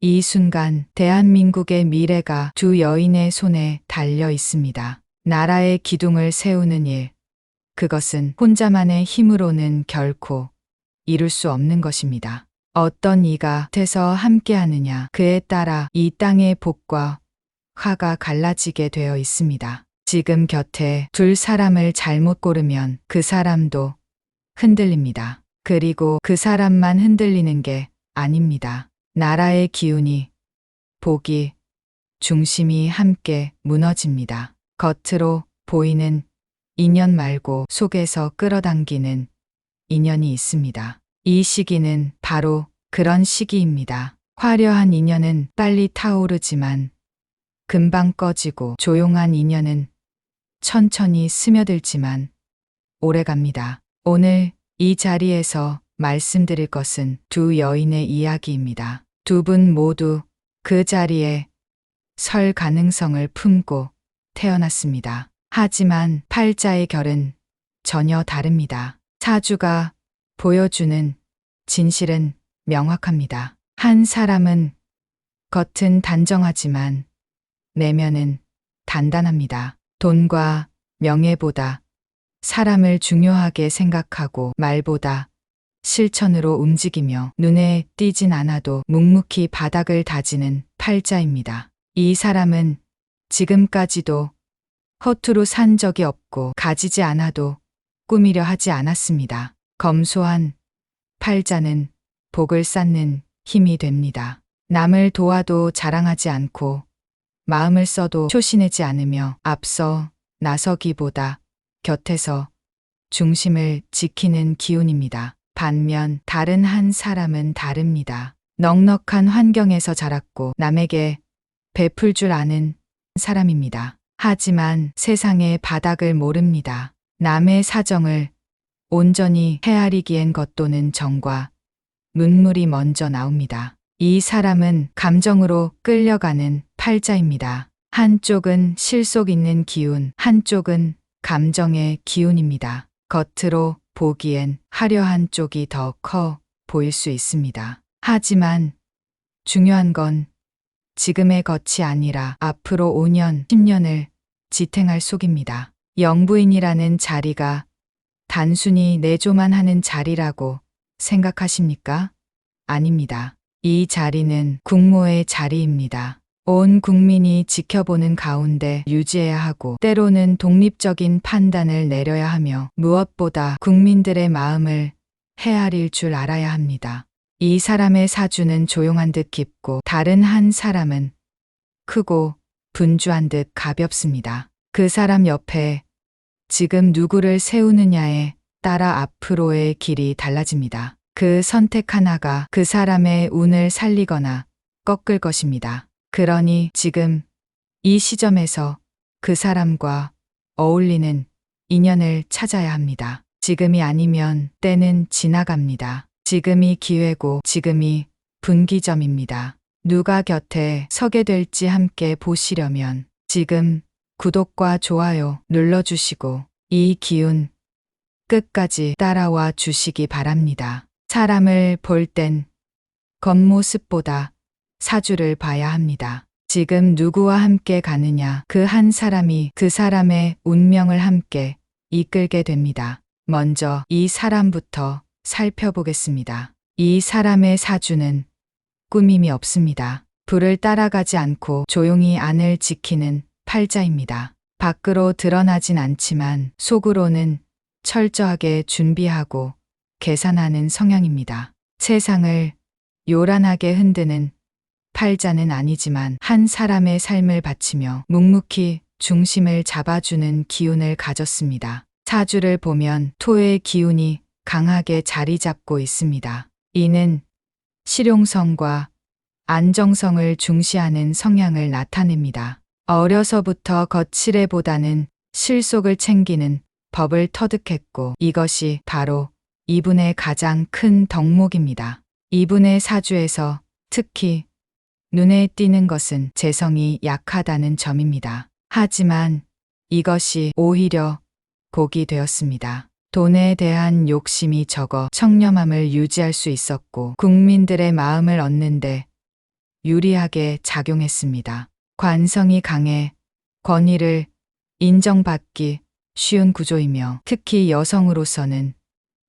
이 순간 대한민국의 미래가 두 여인의 손에 달려 있습니다. 나라의 기둥을 세우는 일. 그것은 혼자만의 힘으로는 결코 이룰 수 없는 것입니다. 어떤 이가 돼서 함께하느냐 그에 따라 이 땅의 복과 화가 갈라지게 되어 있습니다. 지금 곁에 둘 사람을 잘못 고르면 그 사람도 흔들립니다. 그리고 그 사람만 흔들리는 게 아닙니다. 나라의 기운이, 복이, 중심이 함께 무너집니다. 겉으로 보이는 인연 말고 속에서 끌어당기는 인연이 있습니다. 이 시기는 바로 그런 시기입니다. 화려한 인연은 빨리 타오르지만 금방 꺼지고 조용한 인연은 천천히 스며들지만 오래 갑니다. 오늘 이 자리에서 말씀드릴 것은 두 여인의 이야기입니다. 두 분 모두 그 자리에 설 가능성을 품고 태어났습니다. 하지만 팔자의 결은 전혀 다릅니다. 사주가 보여주는 진실은 명확합니다. 한 사람은 겉은 단정하지만 내면은 단단합니다. 돈과 명예보다 사람을 중요하게 생각하고 말보다 실천으로 움직이며 눈에 띄진 않아도 묵묵히 바닥을 다지는 팔자입니다. 이 사람은 지금까지도 허투루 산 적이 없고 가지지 않아도 꾸미려 하지 않았습니다. 검소한 팔자는 복을 쌓는 힘이 됩니다. 남을 도와도 자랑하지 않고 마음을 써도 초신하지 않으며 앞서 나서기보다 곁에서 중심을 지키는 기운입니다. 반면 다른 한 사람은 다릅니다. 넉넉한 환경에서 자랐고 남에게 베풀 줄 아는 사람입니다. 하지만 세상의 바닥을 모릅니다. 남의 사정을 온전히 헤아리기엔 겉도는 정과 눈물이 먼저 나옵니다. 이 사람은 감정으로 끌려가는 팔자입니다. 한쪽은 실속 있는 기운, 한쪽은 감정의 기운입니다. 겉으로 보기엔 화려한 쪽이 더 커 보일 수 있습니다. 하지만 중요한 건 지금의 겉이 아니라 앞으로 5년, 10년을 지탱할 속입니다. 영부인이라는 자리가 단순히 내조만 하는 자리라고 생각하십니까? 아닙니다. 이 자리는 국모의 자리입니다. 온 국민이 지켜보는 가운데 유지해야 하고 때로는 독립적인 판단을 내려야 하며 무엇보다 국민들의 마음을 헤아릴 줄 알아야 합니다. 이 사람의 사주는 조용한 듯 깊고 다른 한 사람은 크고 분주한 듯 가볍습니다. 그 사람 옆에 지금 누구를 세우느냐에 따라 앞으로의 길이 달라집니다. 그 선택 하나가 그 사람의 운을 살리거나 꺾을 것입니다. 그러니 지금 이 시점에서 그 사람과 어울리는 인연을 찾아야 합니다. 지금이 아니면 때는 지나갑니다. 지금이 기회고 지금이 분기점입니다. 누가 곁에 서게 될지 함께 보시려면 지금 구독과 좋아요 눌러주시고 이 기운 끝까지 따라와 주시기 바랍니다. 사람을 볼 땐 겉모습보다 사주를 봐야 합니다. 지금 누구와 함께 가느냐 그 한 사람이 그 사람의 운명을 함께 이끌게 됩니다. 먼저 이 사람부터 살펴보겠습니다. 이 사람의 사주는 꾸밈이 없습니다. 불을 따라가지 않고 조용히 안을 지키는 팔자입니다. 밖으로 드러나진 않지만 속으로는 철저하게 준비하고 계산하는 성향입니다. 세상을 요란하게 흔드는 팔자는 아니지만 한 사람의 삶을 바치며 묵묵히 중심을 잡아주는 기운을 가졌습니다. 사주를 보면 토의 기운이 강하게 자리 잡고 있습니다. 이는 실용성과 안정성을 중시하는 성향을 나타냅니다. 어려서부터 거칠애보다는 실속을 챙기는 법을 터득했고 이것이 바로 이분의 가장 큰 덕목입니다. 이분의 사주에서 특히 눈에 띄는 것은 재성이 약하다는 점입니다. 하지만 이것이 오히려 복이 되었습니다. 돈에 대한 욕심이 적어 청렴함을 유지할 수 있었고 국민들의 마음을 얻는데 유리하게 작용했습니다. 관성이 강해 권위를 인정받기 쉬운 구조이며 특히 여성으로서는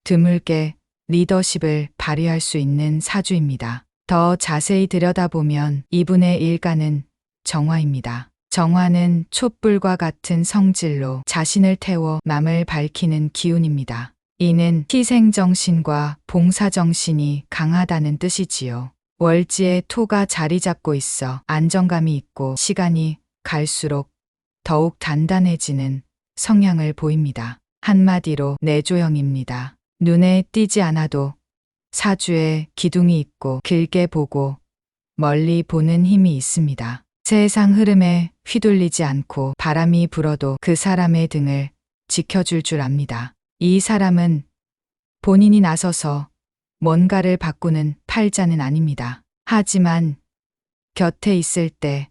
드물게 리더십을 발휘할 수 있는 사주입니다. 더 자세히 들여다보면 이분의 일가는 정화입니다. 정화는 촛불과 같은 성질로 자신을 태워 남을 밝히는 기운입니다. 이는 희생정신과 봉사정신이 강하다는 뜻이지요. 월지에 토가 자리 잡고 있어 안정감이 있고 시간이 갈수록 더욱 단단해지는 성향을 보입니다. 한마디로 내조형입니다. 눈에 띄지 않아도 사주에 기둥이 있고 길게 보고 멀리 보는 힘이 있습니다. 세상 흐름에 휘둘리지 않고 바람이 불어도 그 사람의 등을 지켜줄 줄 압니다. 이 사람은 본인이 나서서 뭔가를 바꾸는 팔자는 아닙니다. 하지만 곁에 있을 때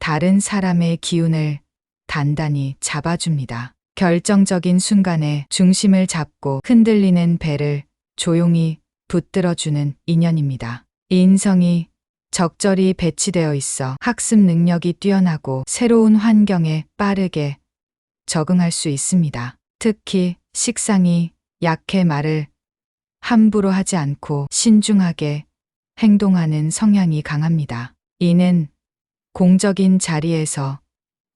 다른 사람의 기운을 단단히 잡아줍니다. 결정적인 순간에 중심을 잡고 흔들리는 배를 조용히 붙들어주는 인연입니다. 인성이 적절히 배치되어 있어 학습 능력이 뛰어나고 새로운 환경에 빠르게 적응할 수 있습니다. 특히 식상이 약해 말을 함부로 하지 않고 신중하게 행동하는 성향이 강합니다. 이는 공적인 자리에서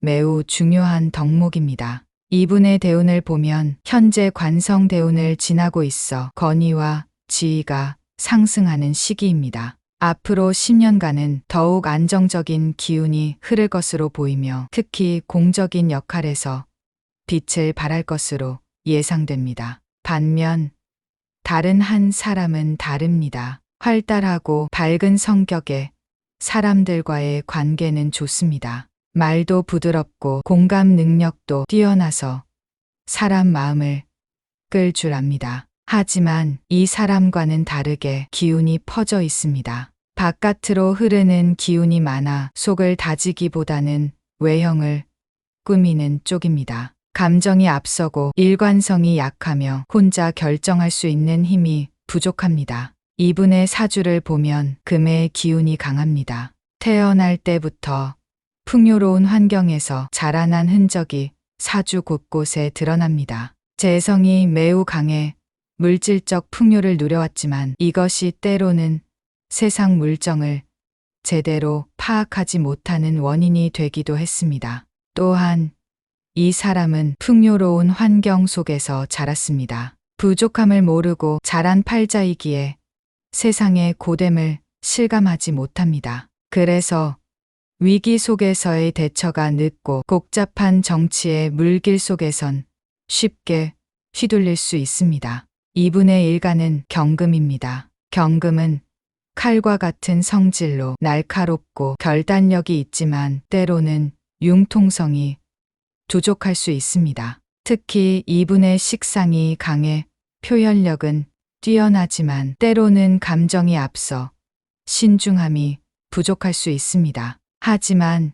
매우 중요한 덕목입니다. 이분의 대운을 보면 현재 관성 대운을 지나고 있어 건의와 지위가 상승하는 시기입니다. 앞으로 10년간은 더욱 안정적인 기운이 흐를 것으로 보이며 특히 공적인 역할에서 빛을 발할 것으로 예상됩니다. 반면 다른 한 사람은 다릅니다. 활달하고 밝은 성격에 사람들과의 관계는 좋습니다. 말도 부드럽고 공감 능력도 뛰어나서 사람 마음을 끌 줄 압니다. 하지만 이 사람과는 다르게 기운이 퍼져 있습니다. 바깥으로 흐르는 기운이 많아 속을 다지기보다는 외형을 꾸미는 쪽입니다. 감정이 앞서고 일관성이 약하며 혼자 결정할 수 있는 힘이 부족합니다. 이분의 사주를 보면 금의 기운이 강합니다. 태어날 때부터 풍요로운 환경에서 자라난 흔적이 사주 곳곳에 드러납니다. 재성이 매우 강해 물질적 풍요를 누려왔지만 이것이 때로는 세상 물정을 제대로 파악하지 못하는 원인이 되기도 했습니다. 또한 이 사람은 풍요로운 환경 속에서 자랐습니다. 부족함을 모르고 자란 팔자이기에 세상의 고됨을 실감하지 못합니다. 그래서 위기 속에서의 대처가 늦고 복잡한 정치의 물길 속에선 쉽게 휘둘릴 수 있습니다. 이분의 일가는 경금입니다. 경금은 칼과 같은 성질로 날카롭고 결단력이 있지만 때로는 융통성이 부족할 수 있습니다. 특히 이분의 식상이 강해 표현력은 뛰어나지만 때로는 감정이 앞서 신중함이 부족할 수 있습니다. 하지만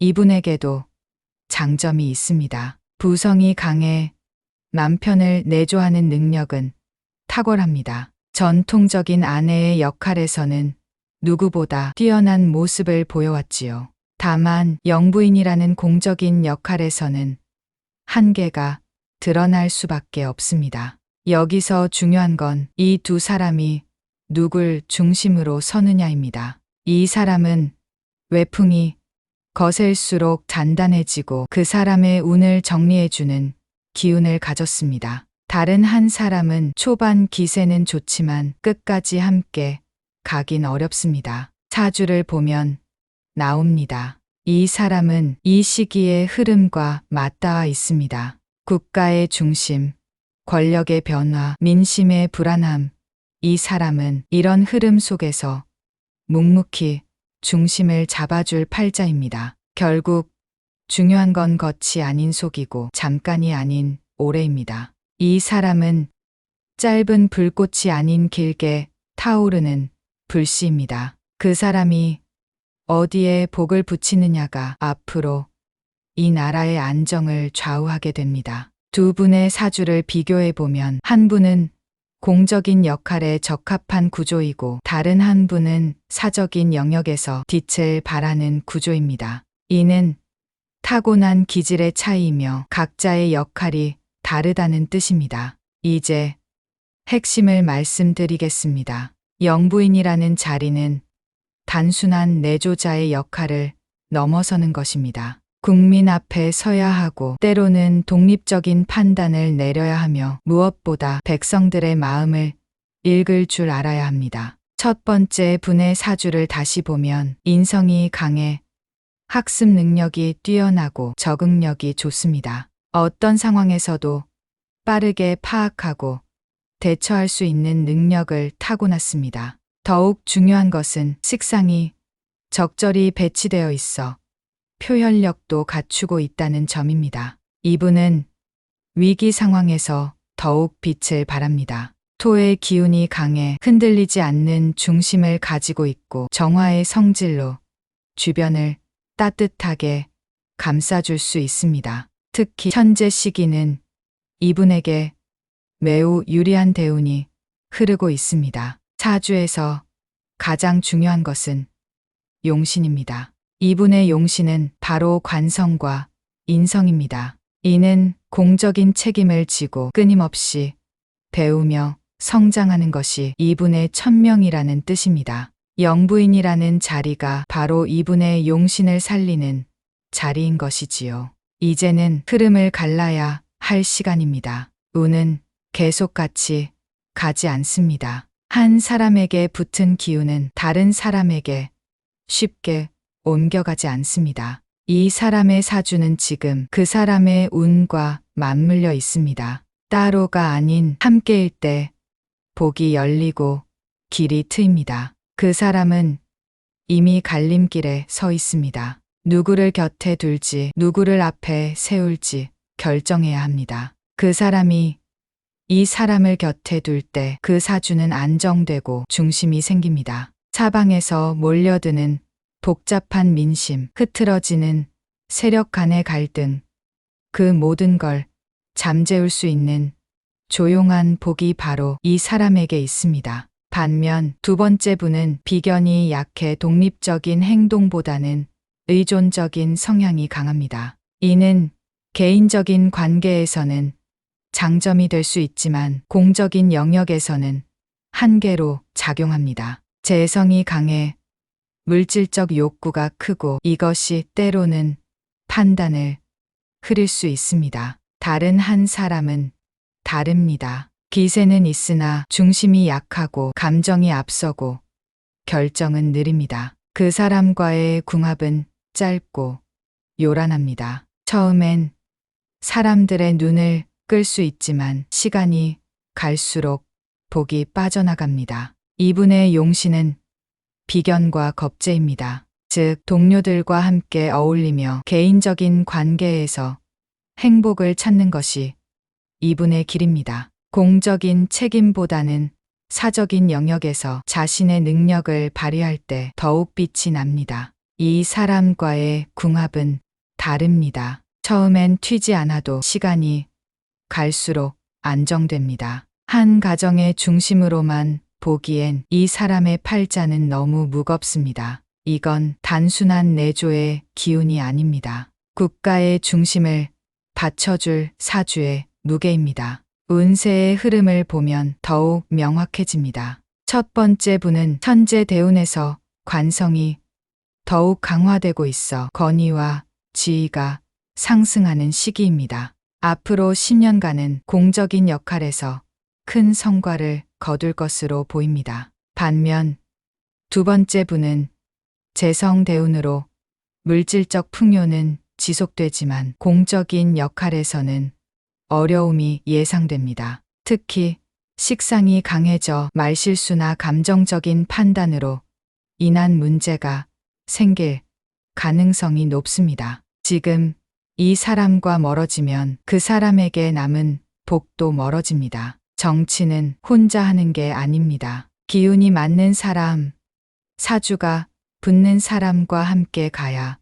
이분에게도 장점이 있습니다. 부성이 강해 남편을 내조하는 능력은 탁월합니다. 전통적인 아내의 역할에서는 누구보다 뛰어난 모습을 보여왔지요. 다만 영부인이라는 공적인 역할에서는 한계가 드러날 수밖에 없습니다. 여기서 중요한 건 이 두 사람이 누굴 중심으로 서느냐입니다. 이 사람은 외풍이 거셀수록 단단해지고 그 사람의 운을 정리해주는 기운을 가졌습니다. 다른 한 사람은 초반 기세는 좋지만 끝까지 함께 가긴 어렵습니다. 사주를 보면 나옵니다. 이 사람은 이 시기의 흐름과 맞닿아 있습니다. 국가의 중심, 권력의 변화, 민심의 불안함. 이 사람은 이런 흐름 속에서 묵묵히 중심을 잡아줄 팔자입니다. 결국 중요한 건 겉이 아닌 속이고 잠깐이 아닌 오래입니다. 이 사람은 짧은 불꽃이 아닌 길게 타오르는 불씨입니다. 그 사람이 어디에 복을 붙이느냐가 앞으로 이 나라의 안정을 좌우하게 됩니다. 두 분의 사주를 비교해 보면 한 분은 공적인 역할에 적합한 구조이고 다른 한 분은 사적인 영역에서 빛을 발하는 구조입니다. 이는 타고난 기질의 차이이며 각자의 역할이 다르다는 뜻입니다. 이제 핵심을 말씀드리겠습니다. 영부인이라는 자리는 단순한 내조자의 역할을 넘어서는 것입니다. 국민 앞에 서야 하고 때로는 독립적인 판단을 내려야 하며 무엇보다 백성들의 마음을 읽을 줄 알아야 합니다. 첫 번째 분의 사주를 다시 보면 인성이 강해 학습 능력이 뛰어나고 적응력이 좋습니다. 어떤 상황에서도 빠르게 파악하고 대처할 수 있는 능력을 타고났습니다. 더욱 중요한 것은 식상이 적절히 배치되어 있어 표현력도 갖추고 있다는 점입니다. 이분은 위기 상황에서 더욱 빛을 발합니다. 토의 기운이 강해 흔들리지 않는 중심을 가지고 있고 정화의 성질로 주변을 따뜻하게 감싸줄 수 있습니다. 특히 현재 시기는 이분에게 매우 유리한 대운이 흐르고 있습니다. 사주에서 가장 중요한 것은 용신입니다. 이분의 용신은 바로 관성과 인성입니다. 이는 공적인 책임을 지고 끊임없이 배우며 성장하는 것이 이분의 천명이라는 뜻입니다. 영부인이라는 자리가 바로 이분의 용신을 살리는 자리인 것이지요. 이제는 흐름을 갈라야 할 시간입니다. 운은 계속 같이 가지 않습니다. 한 사람에게 붙은 기운은 다른 사람에게 쉽게 옮겨가지 않습니다. 이 사람의 사주는 지금 그 사람의 운과 맞물려 있습니다. 따로가 아닌 함께일 때 복이 열리고 길이 트입니다. 그 사람은 이미 갈림길에 서 있습니다. 누구를 곁에 둘지, 누구를 앞에 세울지 결정해야 합니다. 그 사람이 이 사람을 곁에 둘 때 그 사주는 안정되고 중심이 생깁니다. 사방에서 몰려드는 복잡한 민심, 흐트러지는 세력 간의 갈등, 그 모든 걸 잠재울 수 있는 조용한 복이 바로 이 사람에게 있습니다. 반면 두 번째 분은 비견이 약해 독립적인 행동보다는 의존적인 성향이 강합니다. 이는 개인적인 관계에서는 장점이 될 수 있지만 공적인 영역에서는 한계로 작용합니다. 재성이 강해 물질적 욕구가 크고 이것이 때로는 판단을 흐릴 수 있습니다. 다른 한 사람은 다릅니다. 기세는 있으나 중심이 약하고 감정이 앞서고 결정은 느립니다. 그 사람과의 궁합은 짧고 요란합니다. 처음엔 사람들의 눈을 끌 수 있지만 시간이 갈수록 복이 빠져나갑니다. 이분의 용신은 비견과 겁재입니다. 즉, 동료들과 함께 어울리며 개인적인 관계에서 행복을 찾는 것이 이분의 길입니다. 공적인 책임보다는 사적인 영역에서 자신의 능력을 발휘할 때 더욱 빛이 납니다. 이 사람과의 궁합은 다릅니다. 처음엔 튀지 않아도 시간이 갈수록 안정됩니다. 한 가정의 중심으로만 보기엔 이 사람의 팔자는 너무 무겁습니다. 이건 단순한 내조의 기운이 아닙니다. 국가의 중심을 받쳐줄 사주의 무게입니다. 운세의 흐름을 보면 더욱 명확해집니다. 첫 번째 분은 현재 대운에서 관성이 더욱 강화되고 있어 건의와 지위가 상승하는 시기입니다. 앞으로 10년간은 공적인 역할에서 큰 성과를 거둘 것으로 보입니다. 반면 두 번째 분은 재성 대운으로 물질적 풍요는 지속되지만 공적인 역할에서는 어려움이 예상됩니다. 특히 식상이 강해져 말실수나 감정적인 판단으로 인한 문제가 생길 가능성이 높습니다. 지금 이 사람과 멀어지면 그 사람에게 남은 복도 멀어집니다. 정치는 혼자 하는 게 아닙니다. 기운이 맞는 사람, 사주가 붙는 사람과 함께 가야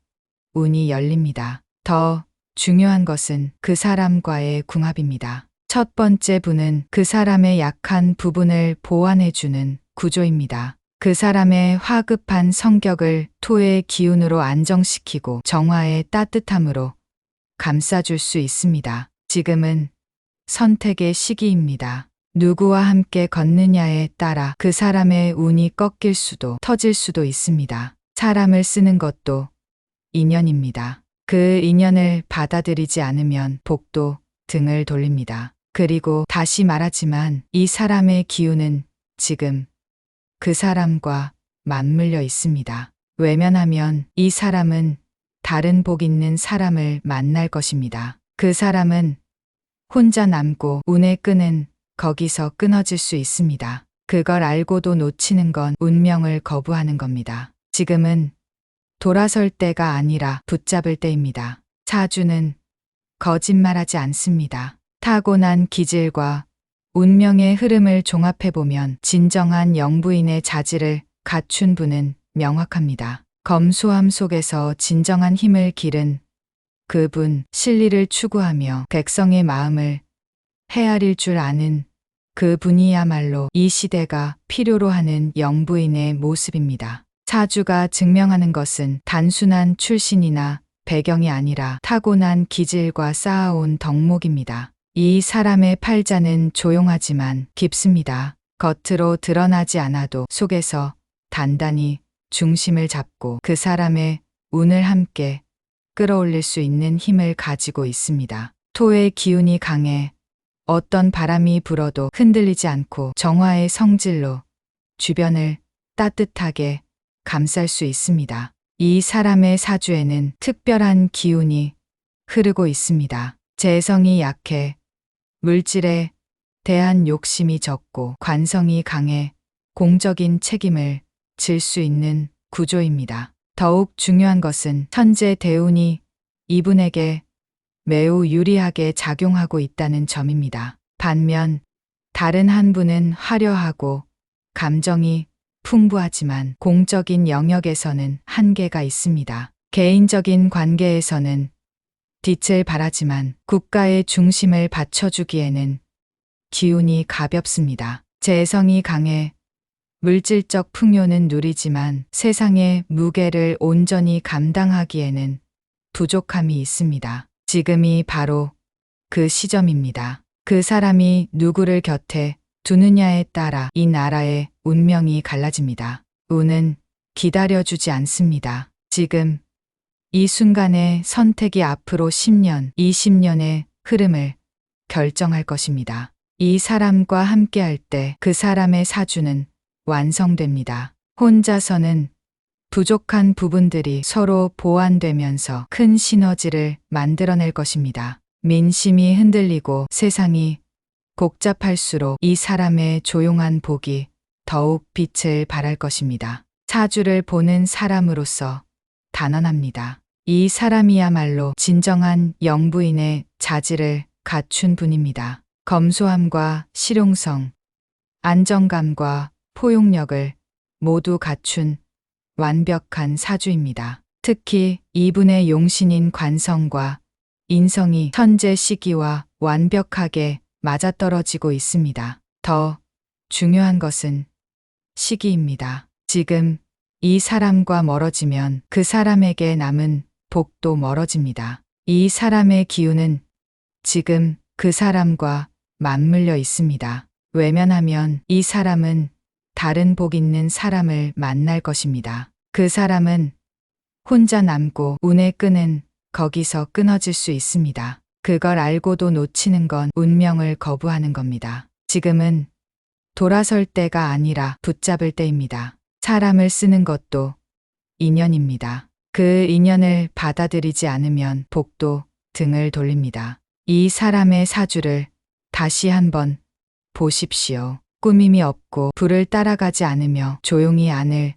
운이 열립니다. 더 중요한 것은 그 사람과의 궁합입니다. 첫 번째 분은 그 사람의 약한 부분을 보완해주는 구조입니다. 그 사람의 화급한 성격을 토의 기운으로 안정시키고 정화의 따뜻함으로 감싸줄 수 있습니다. 지금은 선택의 시기입니다. 누구와 함께 걷느냐에 따라 그 사람의 운이 꺾일 수도 터질 수도 있습니다. 사람을 쓰는 것도 인연입니다. 그 인연을 받아들이지 않으면 복도 등을 돌립니다. 그리고 다시 말하지만 이 사람의 기운은 지금 그 사람과 맞물려 있습니다. 외면하면 이 사람은 다른 복 있는 사람을 만날 것입니다. 그 사람은 혼자 남고 운의 끈은 거기서 끊어질 수 있습니다. 그걸 알고도 놓치는 건 운명을 거부하는 겁니다. 지금은 돌아설 때가 아니라 붙잡을 때입니다. 사주는 거짓말하지 않습니다. 타고난 기질과 운명의 흐름을 종합해보면 진정한 영부인의 자질을 갖춘 분은 명확합니다. 검소함 속에서 진정한 힘을 기른 그분, 실리를 추구하며 백성의 마음을 헤아릴 줄 아는 그분이야말로 이 시대가 필요로 하는 영부인의 모습입니다. 사주가 증명하는 것은 단순한 출신이나 배경이 아니라 타고난 기질과 쌓아온 덕목입니다. 이 사람의 팔자는 조용하지만 깊습니다. 겉으로 드러나지 않아도 속에서 단단히 중심을 잡고 그 사람의 운을 함께 끌어올릴 수 있는 힘을 가지고 있습니다. 토의 기운이 강해 어떤 바람이 불어도 흔들리지 않고 정화의 성질로 주변을 따뜻하게 감쌀 수 있습니다. 이 사람의 사주에는 특별한 기운이 흐르고 있습니다. 재성이 약해 물질에 대한 욕심이 적고 관성이 강해 공적인 책임을 질 수 있는 구조입니다. 더욱 중요한 것은 현재 대운이 이분에게 매우 유리하게 작용하고 있다는 점입니다. 반면 다른 한 분은 화려하고 감정이 풍부하지만 공적인 영역에서는 한계가 있습니다. 개인적인 관계에서는 빛을 발하지만 국가의 중심을 받쳐주기에는 기운이 가볍습니다. 재성이 강해 물질적 풍요는 누리지만 세상의 무게를 온전히 감당하기에는 부족함이 있습니다. 지금이 바로 그 시점입니다. 그 사람이 누구를 곁에 두느냐에 따라 이 나라의 운명이 갈라집니다. 운은 기다려주지 않습니다. 지금 이 순간의 선택이 앞으로 10년, 20년의 흐름을 결정할 것입니다. 이 사람과 함께할 때 그 사람의 사주는 완성됩니다. 혼자서는 부족한 부분들이 서로 보완되면서 큰 시너지를 만들어낼 것입니다. 민심이 흔들리고 세상이 복잡할수록 이 사람의 조용한 복이 더욱 빛을 발할 것입니다. 사주를 보는 사람으로서 단언합니다. 이 사람이야말로 진정한 영부인의 자질을 갖춘 분입니다. 검소함과 실용성, 안정감과 포용력을 모두 갖춘 완벽한 사주입니다. 특히 이분의 용신인 관성과 인성이 현재 시기와 완벽하게 맞아떨어지고 있습니다. 더 중요한 것은 시기입니다. 지금 이 사람과 멀어지면 그 사람에게 남은 복도 멀어집니다. 이 사람의 기운은 지금 그 사람과 맞물려 있습니다. 외면하면 이 사람은 다른 복 있는 사람을 만날 것입니다. 그 사람은 혼자 남고 운의 끈은 거기서 끊어질 수 있습니다. 그걸 알고도 놓치는 건 운명을 거부하는 겁니다. 지금은 돌아설 때가 아니라 붙잡을 때입니다. 사람을 쓰는 것도 인연입니다. 그 인연을 받아들이지 않으면 복도 등을 돌립니다. 이 사람의 사주를 다시 한번 보십시오. 꾸밈이 없고 불을 따라가지 않으며 조용히 안을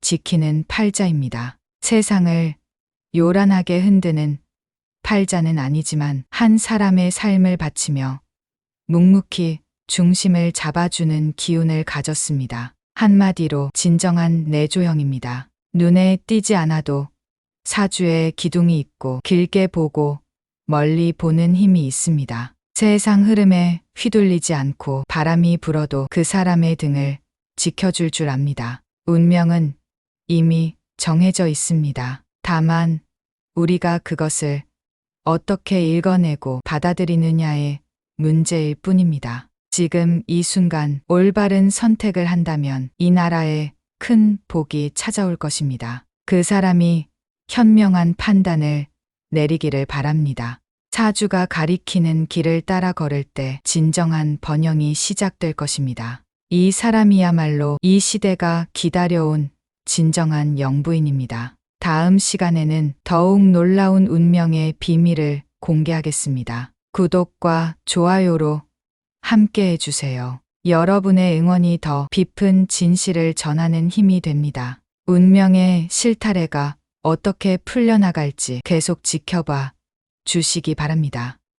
지키는 팔자입니다. 세상을 요란하게 흔드는 팔자는 아니지만 한 사람의 삶을 바치며 묵묵히 중심을 잡아주는 기운을 가졌습니다. 한마디로 진정한 내조형입니다. 눈에 띄지 않아도 사주에 기둥이 있고 길게 보고 멀리 보는 힘이 있습니다. 세상 흐름에 휘둘리지 않고 바람이 불어도 그 사람의 등을 지켜줄 줄 압니다. 운명은 이미 정해져 있습니다. 다만 우리가 그것을 어떻게 읽어내고 받아들이느냐의 문제일 뿐입니다. 지금 이 순간 올바른 선택을 한다면 이 나라에 큰 복이 찾아올 것입니다. 그 사람이 현명한 판단을 내리기를 바랍니다. 사주가 가리키는 길을 따라 걸을 때 진정한 번영이 시작될 것입니다. 이 사람이야말로 이 시대가 기다려온 진정한 영부인입니다. 다음 시간에는 더욱 놀라운 운명의 비밀을 공개하겠습니다. 구독과 좋아요로 함께 해주세요. 여러분의 응원이 더 깊은 진실을 전하는 힘이 됩니다. 운명의 실타래가 어떻게 풀려나갈지 계속 지켜봐 주시기 바랍니다.